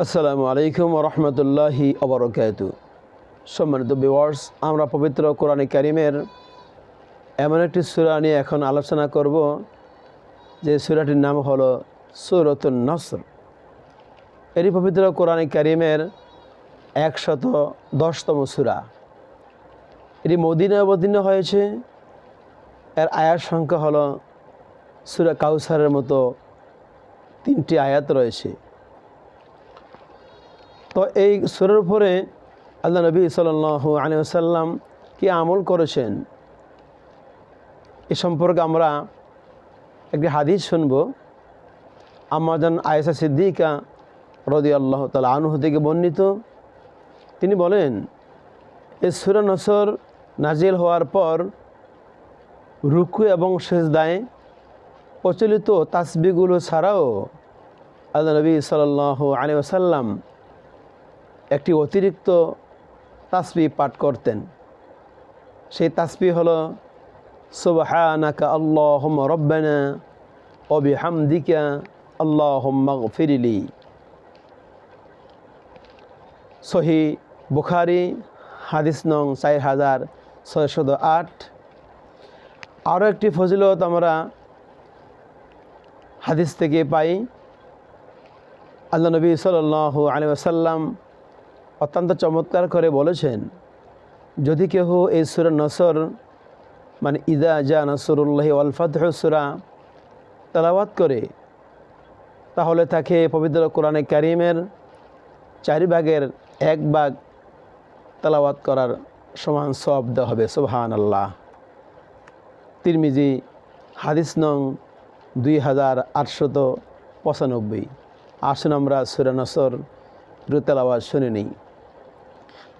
আসসালামু আলাইকুম রহমতুল্লাহি অবরকাত সম্মানিত বিওয়ার্স আমরা পবিত্র কোরআনে কারিমের এমন একটি সুরা নিয়ে এখন আলোচনা করব, যে সুরাটির নাম হলো সুরতুন নসর। এটি পবিত্র কোরআনে কারিমের একশত দশতম সুরা। এটি মদিনা অবতীর্ণ হয়েছে। এর আয়াত সংখ্যা হলো সুরা কাউসারের মতো তিনটি আয়াত রয়েছে। তো এই সুরের উপরে আল্লাহ নবী সাল্লাহ আলিয়াল্লাম কি আমল করেছেন? এ সম্পর্কে আমরা একটি হাদিস শুনব। আমাজন আয়েসা সিদ্দিকা রদি আল্লাহ তালা আনুহ থেকে বর্ণিত। তিনি বলেন এই সুরা নসর নাজিল হওয়ার পর রুকু এবং সেজদায় প্রচলিত তাসবিগুলো ছাড়াও আল্লাহ নবী সাল্লাহ আলী আসাল্লাম একটি অতিরিক্ত তাসবি পাঠ করতেন। সেই তাসবি হলো, সুবহানাকা আল্লাহুম রব্বানা ও বিহামদিকা আল্লাহুম্মা ফিরিলি সহি বুখারি, হাদিস নং চার হাজার ছয়শত আট। আরও একটি ফজিলত আমরা হাদিস থেকে পাই। আল্লাহ নবী সাল্লাহ আলী আসাল্লাম অত্যন্ত চমৎকার করে বলেছেন, যদি কেহ এই সুর নসর মানে ইদা জা নসরুল্লাহ আলফাতহ সুরা তালাবাত করে, তাহলে তাকে পবিত্র কোরআনে কারিমের চারি ভাগের এক ভাগ তালাবাত করার সমান দেওয়া হবে সোহান আল্লাহ তিরমিজি হাদিস নং দুই হাজার আটশত পঁচানব্বই। আসুন আমরা সুরা নসর রুতেলাবাদ শুনে নিই।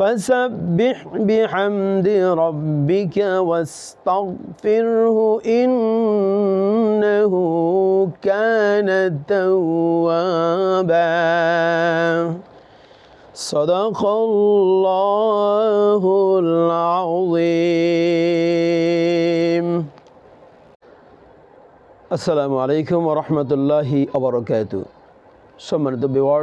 فسبح بحمد ربك واستغفره إنه كان توابا صدق الله العظيم السلام عليكم ورحمة الله وبركاته সম্মানিত বিওয়ার